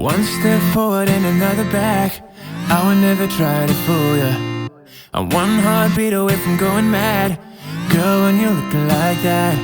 One step forward and another back. I would never try to fool ya. I'm one heartbeat away from going mad. Girl, when you're looking like that.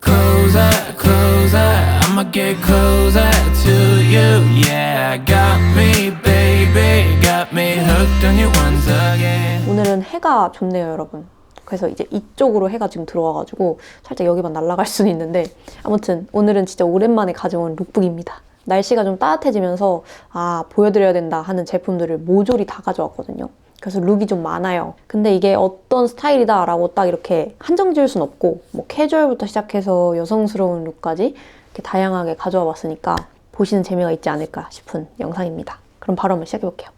Closer, closer, I'ma get closer to you. Yeah, got me, baby. Got me hooked on you once again. 오늘은 해가 좋네요, 여러분. 그래서 이제 이쪽으로 해가 지금 들어와가지고 살짝 여기만 날아갈 수는 있는데 아무튼 오늘은 진짜 오랜만에 가져온 룩북입니다. 날씨가 좀 따뜻해지면서 아 보여드려야 된다 하는 제품들을 모조리 다 가져왔거든요. 그래서 룩이 좀 많아요. 근데 이게 어떤 스타일이다 라고 딱 이렇게 한정 지을 순 없고 뭐 캐주얼부터 시작해서 여성스러운 룩까지 이렇게 다양하게 가져와 봤으니까 보시는 재미가 있지 않을까 싶은 영상입니다. 그럼 바로 한번 시작해 볼게요.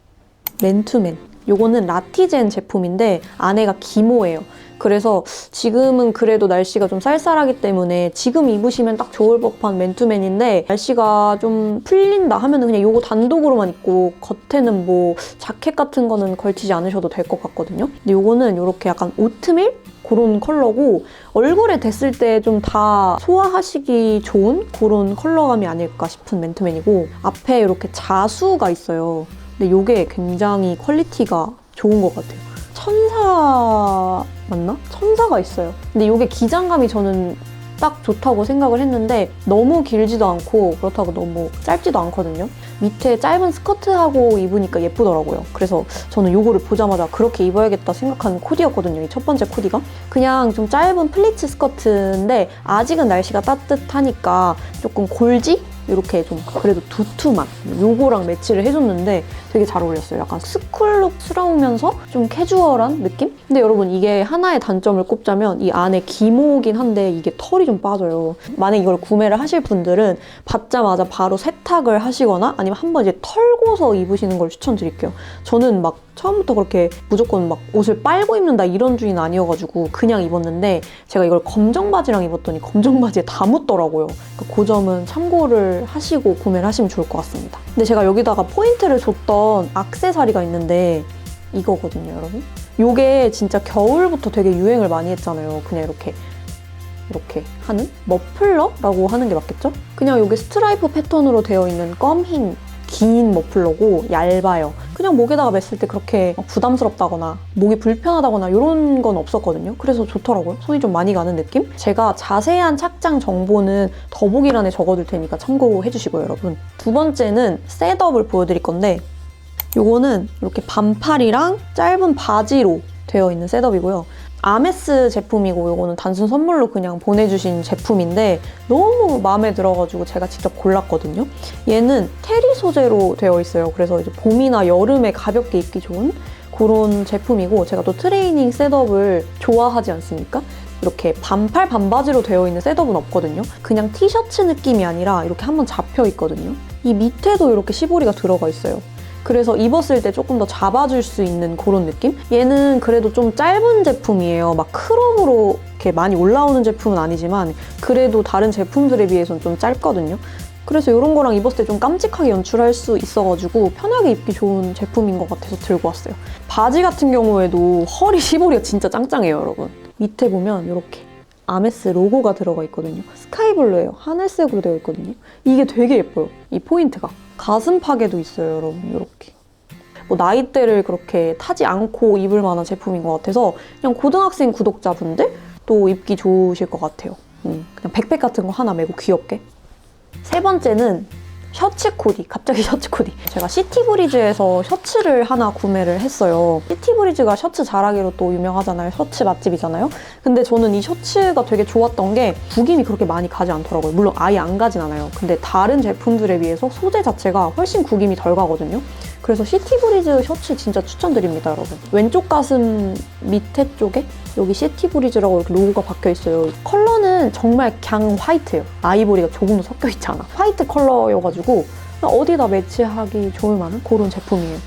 맨투맨. 요거는 라티젠 제품인데 안에가 기모예요. 그래서 지금은 그래도 날씨가 좀 쌀쌀하기 때문에 지금 입으시면 딱 좋을 법한 맨투맨인데 날씨가 좀 풀린다 하면은 그냥 요거 단독으로만 입고 겉에는 뭐 자켓 같은 거는 걸치지 않으셔도 될 것 같거든요. 근데 요거는 요렇게 약간 오트밀 그런 컬러고 얼굴에 댔을 때 좀 다 소화하시기 좋은 그런 컬러감이 아닐까 싶은 맨투맨이고 앞에 이렇게 자수가 있어요. 근데 이게 굉장히 퀄리티가 좋은 것 같아요. 천사 맞나? 천사가 있어요. 근데 이게 기장감이 저는 딱 좋다고 생각을 했는데 너무 길지도 않고 그렇다고 너무 짧지도 않거든요. 밑에 짧은 스커트하고 입으니까 예쁘더라고요. 그래서 저는 이거를 보자마자 그렇게 입어야겠다 생각한 코디였거든요. 이 첫 번째 코디가. 그냥 좀 짧은 플리츠 스커트인데 아직은 날씨가 따뜻하니까 조금 골지? 이렇게 좀 그래도 두툼한 요거랑 매치를 해줬는데 되게 잘 어울렸어요. 약간 스쿨룩스러우면서 좀 캐주얼한 느낌? 근데 여러분 이게 하나의 단점을 꼽자면 이 안에 기모긴 한데 이게 털이 좀 빠져요. 만약 이걸 구매를 하실 분들은 받자마자 바로 세탁을 하시거나 아니면 한번 이제 털고서 입으시는 걸 추천드릴게요. 저는 막 처음부터 그렇게 무조건 막 옷을 빨고 입는다 이런 주의는 아니어가지고 그냥 입었는데 제가 이걸 검정 바지랑 입었더니 검정 바지에 다 묻더라고요. 그그 점은 참고를 하시고 구매를 하시면 좋을 것 같습니다. 근데 제가 여기다가 포인트를 줬던 악세사리가 있는데 이거거든요, 여러분. 요게 진짜 겨울부터 되게 유행을 많이 했잖아요. 그냥 이렇게 이렇게 하는 머플러라고 하는 게 맞겠죠? 그냥 요게 스트라이프 패턴으로 되어 있는 껌 흰 긴 머플러고 얇아요. 그냥 목에다가 맸을 때 그렇게 막 부담스럽다거나 목이 불편하다거나 이런 건 없었거든요. 그래서 좋더라고요. 손이 좀 많이 가는 느낌? 제가 자세한 착장 정보는 더보기란에 적어둘 테니까 참고해 주시고요, 여러분. 두 번째는 셋업을 보여드릴 건데 요거는 이렇게 반팔이랑 짧은 바지로 되어 있는 셋업이고요. 아메스 제품이고 요거는 단순 선물로 그냥 보내주신 제품인데 너무 마음에 들어가지고 제가 직접 골랐거든요. 얘는 테리 소재로 되어 있어요. 그래서 이제 봄이나 여름에 가볍게 입기 좋은 그런 제품이고 제가 또 트레이닝 셋업을 좋아하지 않습니까? 이렇게 반팔 반바지로 되어 있는 셋업은 없거든요. 그냥 티셔츠 느낌이 아니라 이렇게 한번 잡혀 있거든요. 이 밑에도 이렇게 시보리가 들어가 있어요. 그래서 입었을 때 조금 더 잡아줄 수 있는 그런 느낌? 얘는 그래도 좀 짧은 제품이에요. 막 크롭으로 이렇게 많이 올라오는 제품은 아니지만 그래도 다른 제품들에 비해서는 좀 짧거든요. 그래서 이런 거랑 입었을 때 좀 깜찍하게 연출할 수 있어가지고 편하게 입기 좋은 제품인 것 같아서 들고 왔어요. 바지 같은 경우에도 허리 시보리가 진짜 짱짱해요, 여러분. 밑에 보면 이렇게 아메스 로고가 들어가 있거든요. 스카이블루예요. 하늘색으로 되어 있거든요. 이게 되게 예뻐요. 이 포인트가. 가슴팍에도 있어요, 여러분. 이렇게. 뭐 나이대를 그렇게 타지 않고 입을 만한 제품인 것 같아서 그냥 고등학생 구독자분들 또 입기 좋으실 것 같아요. 음, 그냥 백팩 같은 거 하나 메고 귀엽게. 세 번째는 셔츠 코디. 갑자기 셔츠 코디. 제가 시티브리즈에서 셔츠를 하나 구매를 했어요. 시티브리즈가 셔츠 잘하기로 또 유명하잖아요. 셔츠 맛집이잖아요. 근데 저는 이 셔츠가 되게 좋았던 게 구김이 그렇게 많이 가지 않더라고요. 물론 아예 안 가진 않아요. 근데 다른 제품들에 비해서 소재 자체가 훨씬 구김이 덜 가거든요. 그래서 시티브리즈 셔츠 진짜 추천드립니다, 여러분. 왼쪽 가슴 밑에 쪽에 여기 시티브리즈라고 이렇게 로고가 박혀 있어요. 컬러는 정말 그냥 화이트예요. 아이보리가 조금 더 섞여 있잖아. 화이트 컬러여가지고 어디다 매치하기 좋을 만한 그런 제품이에요.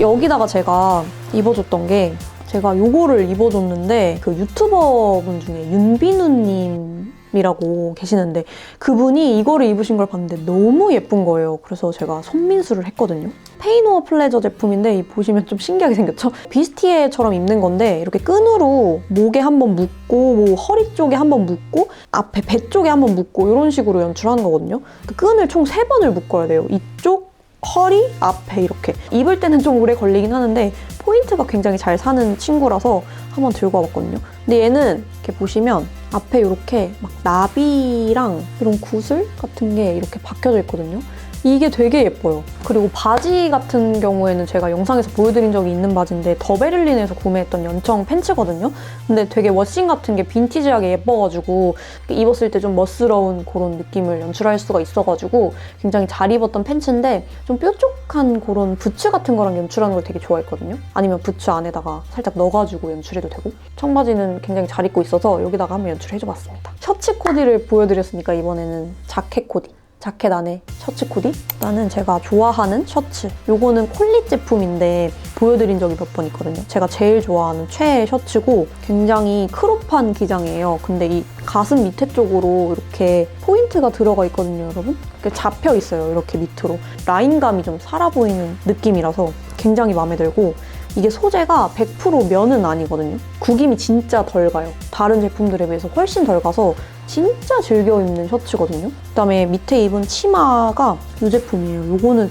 여기다가 제가 입어줬던 게 제가 요거를 입어줬는데 그 유튜버 분 중에 윤비누님 이라고 계시는데 그분이 이거를 입으신 걸 봤는데 너무 예쁜 거예요. 그래서 제가 손민수를 했거든요. 페이노어 플레저 제품인데 이 보시면 좀 신기하게 생겼죠? 비스티에처럼 입는 건데 이렇게 끈으로 목에 한번 묶고 뭐 허리 쪽에 한번 묶고 앞에 배 쪽에 한번 묶고 이런 식으로 연출하는 거거든요. 그 끈을 총 세번을 묶어야 돼요. 이쪽 허리 앞에 이렇게 입을 때는 좀 오래 걸리긴 하는데 포인트가 굉장히 잘 사는 친구라서 한번 들고 와봤거든요. 근데 얘는 이렇게 보시면 앞에 이렇게 막 나비랑 이런 구슬 같은 게 이렇게 박혀져 있거든요. 이게 되게 예뻐요. 그리고 바지 같은 경우에는 제가 영상에서 보여드린 적이 있는 바지인데 더베를린에서 구매했던 연청 팬츠거든요. 근데 되게 워싱 같은 게 빈티지하게 예뻐가지고 입었을 때 좀 멋스러운 그런 느낌을 연출할 수가 있어가지고 굉장히 잘 입었던 팬츠인데 좀 뾰족한 그런 부츠 같은 거랑 연출하는 걸 되게 좋아했거든요. 아니면 부츠 안에다가 살짝 넣어가지고 연출해도 되고 청바지는 굉장히 잘 입고 있어서 여기다가 한번 연출해줘봤습니다. 셔츠 코디를 보여드렸으니까 이번에는 자켓 코디. 자켓 안에 셔츠 코디? 일단은 제가 좋아하는 셔츠. 요거는 콜릿 제품인데 보여드린 적이 몇 번 있거든요. 제가 제일 좋아하는 최애 셔츠고 굉장히 크롭한 기장이에요. 근데 이 가슴 밑에 쪽으로 이렇게 포인트가 들어가 있거든요, 여러분. 이렇게 잡혀 있어요, 이렇게 밑으로. 라인감이 좀 살아 보이는 느낌이라서 굉장히 마음에 들고 이게 소재가 100% 면은 아니거든요. 구김이 진짜 덜 가요. 다른 제품들에 비해서 훨씬 덜 가서 진짜 즐겨 입는 셔츠거든요. 그다음에 밑에 입은 치마가 이 제품이에요. 요거는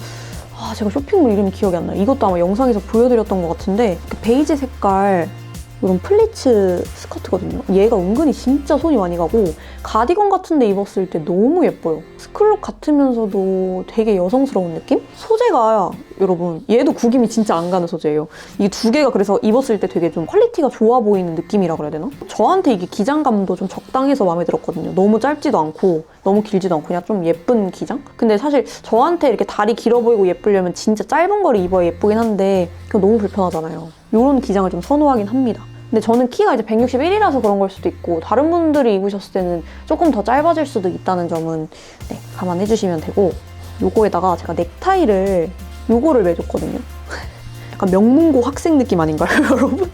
아 제가 쇼핑몰 이름이 기억이 안 나요. 이것도 아마 영상에서 보여드렸던 것 같은데 그 베이지 색깔 이런 플리츠 스커트거든요. 얘가 은근히 진짜 손이 많이 가고 가디건 같은 데 입었을 때 너무 예뻐요. 스클럽 같으면서도 되게 여성스러운 느낌? 소재가 여러분 얘도 구김이 진짜 안 가는 소재예요. 이 두 개가 그래서 입었을 때 되게 좀 퀄리티가 좋아 보이는 느낌이라 그래야 되나? 저한테 이게 기장감도 좀 적당해서 마음에 들었거든요. 너무 짧지도 않고 너무 길지도 않고 그냥 좀 예쁜 기장? 근데 사실 저한테 이렇게 다리 길어 보이고 예쁘려면 진짜 짧은 거를 입어야 예쁘긴 한데 그거 너무 불편하잖아요. 이런 기장을 좀 선호하긴 합니다. 근데 저는 키가 이제 161이라서 그런 걸 수도 있고 다른 분들이 입으셨을 때는 조금 더 짧아질 수도 있다는 점은 네, 감안해 주시면 되고 요거에다가 제가 넥타이를 요거를 매줬거든요. 약간 명문고 학생 느낌 아닌가요, 여러분?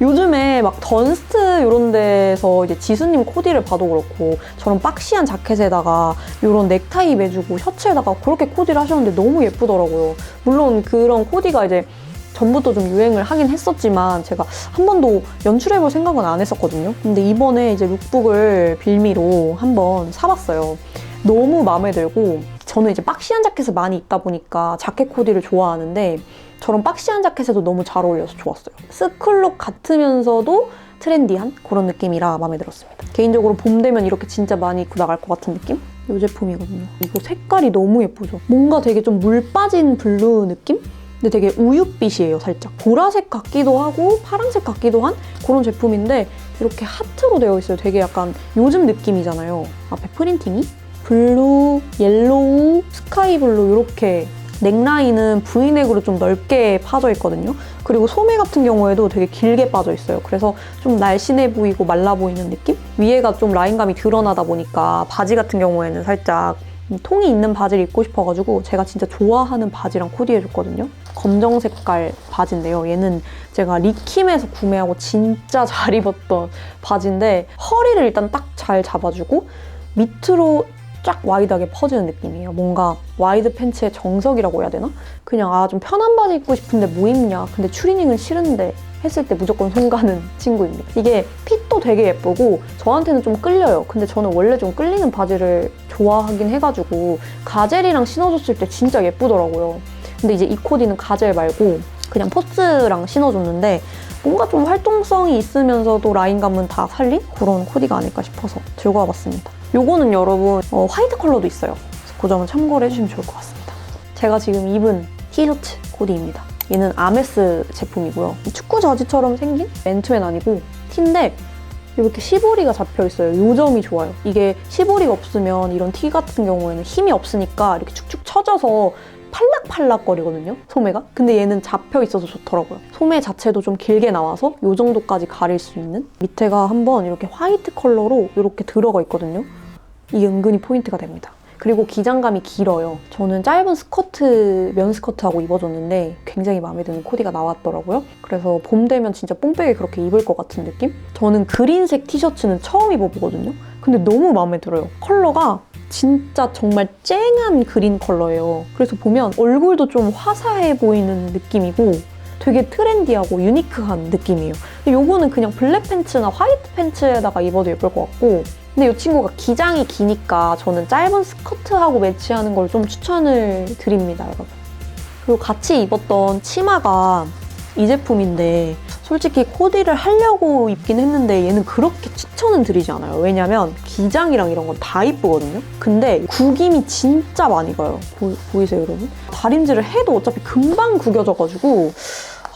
요즘에 막 던스트 이런 데서 이제 지수님 코디를 봐도 그렇고 저런 박시한 자켓에다가 이런 넥타이 매주고 셔츠에다가 그렇게 코디를 하셨는데 너무 예쁘더라고요. 물론 그런 코디가 이제 전부터 좀 유행을 하긴 했었지만 제가 한 번도 연출해볼 생각은 안 했었거든요. 근데 이번에 이제 룩북을 빌미로 한번 사봤어요. 너무 마음에 들고 저는 이제 박시한 자켓을 많이 입다 보니까 자켓 코디를 좋아하는데 저런 박시한 자켓에도 너무 잘 어울려서 좋았어요. 스클룩 같으면서도 트렌디한 그런 느낌이라 마음에 들었습니다. 개인적으로 봄 되면 이렇게 진짜 많이 입고 나갈 것 같은 느낌? 이 제품이거든요. 이거 색깔이 너무 예쁘죠? 뭔가 되게 좀 물 빠진 블루 느낌? 근데 되게 우윳빛이에요, 살짝. 보라색 같기도 하고 파란색 같기도 한 그런 제품인데 이렇게 하트로 되어 있어요. 되게 약간 요즘 느낌이잖아요. 앞에 프린팅이. 블루, 옐로우, 스카이 블루 이렇게 넥라인은 V넥으로 좀 넓게 파져 있거든요. 그리고 소매 같은 경우에도 되게 길게 빠져 있어요. 그래서 좀 날씬해 보이고 말라 보이는 느낌? 위에가 좀 라인감이 드러나다 보니까 바지 같은 경우에는 살짝 통이 있는 바지를 입고 싶어가지고 제가 진짜 좋아하는 바지랑 코디해줬거든요. 검정 색깔 바지인데요. 얘는 제가 리킴에서 구매하고 진짜 잘 입었던 바지인데 허리를 일단 딱 잘 잡아주고 밑으로 쫙 와이드하게 퍼지는 느낌이에요. 뭔가 와이드 팬츠의 정석이라고 해야 되나? 그냥 아 좀 편한 바지 입고 싶은데 뭐 입냐? 근데 추리닝은 싫은데 했을 때 무조건 손 가는 친구입니다. 이게 핏도 되게 예쁘고 저한테는 좀 끌려요. 근데 저는 원래 좀 끌리는 바지를 좋아하긴 해가지고 가젤이랑 신어줬을 때 진짜 예쁘더라고요. 근데 이제 이 코디는 가젤 말고 그냥 포스랑 신어줬는데 뭔가 좀 활동성이 있으면서도 라인감은 다 살린 그런 코디가 아닐까 싶어서 들고 와봤습니다. 요거는 여러분 어, 화이트 컬러도 있어요. 그 점은 참고를 해주시면 좋을 것 같습니다. 제가 지금 입은 티셔츠 코디입니다. 얘는 아메스 제품이고요. 축구 저지처럼 생긴 맨투맨 아니고 티인데 이렇게 시보리가 잡혀 있어요. 요 점이 좋아요. 이게 시보리가 없으면 이런 티 같은 경우에는 힘이 없으니까 이렇게 축축 처져서 팔락팔락거리거든요, 소매가. 근데 얘는 잡혀 있어서 좋더라고요. 소매 자체도 좀 길게 나와서 이 정도까지 가릴 수 있는 밑에가 한번 이렇게 화이트 컬러로 이렇게 들어가 있거든요. 이게 은근히 포인트가 됩니다. 그리고 기장감이 길어요. 저는 짧은 스커트, 면 스커트하고 입어줬는데 굉장히 마음에 드는 코디가 나왔더라고요. 그래서 봄 되면 진짜 뽕빼게 그렇게 입을 것 같은 느낌? 저는 그린색 티셔츠는 처음 입어보거든요. 근데 너무 마음에 들어요. 컬러가 진짜 정말 쨍한 그린 컬러예요. 그래서 보면 얼굴도 좀 화사해 보이는 느낌이고 되게 트렌디하고 유니크한 느낌이에요. 요거는 그냥 블랙 팬츠나 화이트 팬츠에다가 입어도 예쁠 것 같고 근데 이 친구가 기장이 기니까 저는 짧은 스커트하고 매치하는 걸 좀 추천을 드립니다, 여러분. 그리고 같이 입었던 치마가 이 제품인데 솔직히 코디를 하려고 입긴 했는데 얘는 그렇게 추천은 드리지 않아요. 왜냐면 기장이랑 이런 건 다 이쁘거든요. 근데 구김이 진짜 많이 가요. 보, 보이세요, 여러분? 다림질을 해도 어차피 금방 구겨져가지고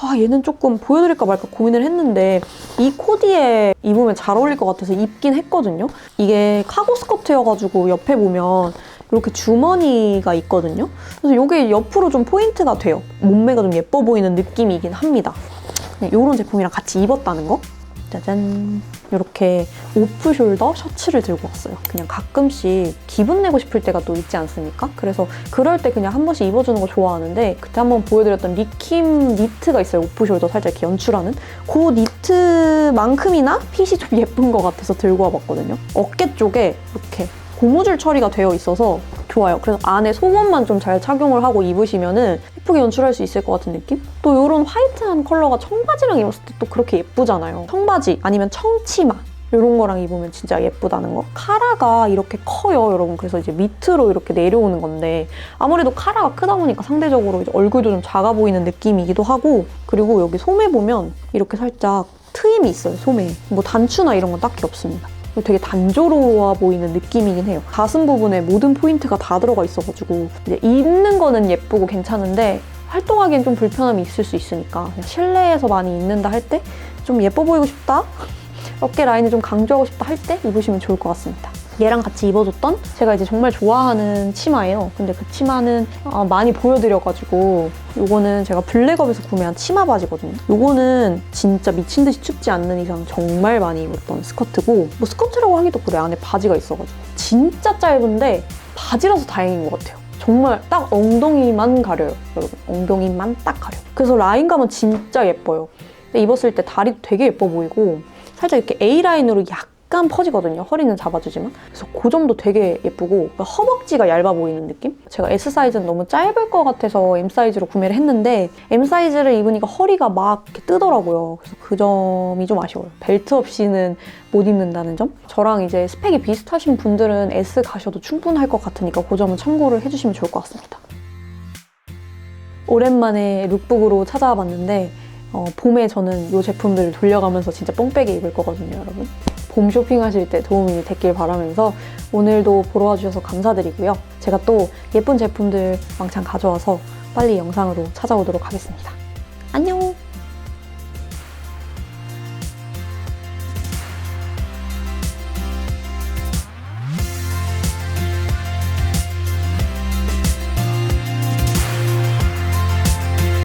아 얘는 조금 보여드릴까 말까 고민을 했는데 이 코디에 입으면 잘 어울릴 것 같아서 입긴 했거든요. 이게 카고 스커트여가지고 옆에 보면 이렇게 주머니가 있거든요. 그래서 이게 옆으로 좀 포인트가 돼요. 몸매가 좀 예뻐 보이는 느낌이긴 합니다. 이런 제품이랑 같이 입었다는 거. 짜잔. 이렇게 오프 숄더 셔츠를 들고 왔어요. 그냥 가끔씩 기분 내고 싶을 때가 또 있지 않습니까? 그래서 그럴 때 그냥 한 번씩 입어주는 거 좋아하는데 그때 한번 보여드렸던 리킴 니트가 있어요. 오프 숄더 살짝 연출하는 그 니트만큼이나 핏이 좀 예쁜 것 같아서 들고 와봤거든요. 어깨 쪽에 이렇게 고무줄 처리가 되어 있어서 좋아요. 그래서 안에 속옷만 좀 잘 착용을 하고 입으시면은 예쁘게 연출할 수 있을 것 같은 느낌? 또 이런 화이트한 컬러가 청바지랑 입었을 때 또 그렇게 예쁘잖아요. 청바지 아니면 청치마 이런 거랑 입으면 진짜 예쁘다는 거. 카라가 이렇게 커요, 여러분. 그래서 이제 밑으로 이렇게 내려오는 건데 아무래도 카라가 크다 보니까 상대적으로 얼굴도 좀 작아 보이는 느낌이기도 하고 그리고 여기 소매 보면 이렇게 살짝 트임이 있어요, 소매에. 뭐 단추나 이런 건 딱히 없습니다. 되게 단조로워 보이는 느낌이긴 해요. 가슴 부분에 모든 포인트가 다 들어가 있어가지고 이제 입는 거는 예쁘고 괜찮은데 활동하기엔 좀 불편함이 있을 수 있으니까 실내에서 많이 입는다 할 때 좀 예뻐 보이고 싶다? 어깨 라인을 좀 강조하고 싶다 할 때 입으시면 좋을 것 같습니다. 얘랑 같이 입어줬던 제가 이제 정말 좋아하는 치마예요. 근데 그 치마는 아, 많이 보여드려가지고 요거는 제가 블랙업에서 구매한 치마 바지거든요. 요거는 진짜 미친 듯이 춥지 않는 이상 정말 많이 입었던 스커트고 뭐 스커트라고 하기도 그래 안에 바지가 있어가지고 진짜 짧은데 바지라서 다행인 것 같아요. 정말 딱 엉덩이만 가려요, 여러분. 엉덩이만 딱 가려. 그래서 라인감은 진짜 예뻐요. 입었을 때 다리도 되게 예뻐 보이고 살짝 이렇게 A 라인으로 약 간 퍼지거든요. 허리는 잡아주지만. 그래서 그 점도 되게 예쁘고 허벅지가 얇아 보이는 느낌? 제가 S 사이즈는 너무 짧을 것 같아서 M 사이즈로 구매를 했는데 M 사이즈를 입으니까 허리가 막 이렇게 뜨더라고요. 그래서 그 점이 좀 아쉬워요. 벨트 없이는 못 입는다는 점? 저랑 이제 스펙이 비슷하신 분들은 S 가셔도 충분할 것 같으니까 그 점은 참고를 해주시면 좋을 것 같습니다. 오랜만에 룩북으로 찾아와 봤는데 어, 봄에 저는 이 제품들을 돌려가면서 진짜 뽕빼게 입을 거거든요, 여러분. 봄 쇼핑하실 때 도움이 됐길 바라면서 오늘도 보러 와주셔서 감사드리고요. 제가 또 예쁜 제품들 왕창 가져와서 빨리 영상으로 찾아오도록 하겠습니다.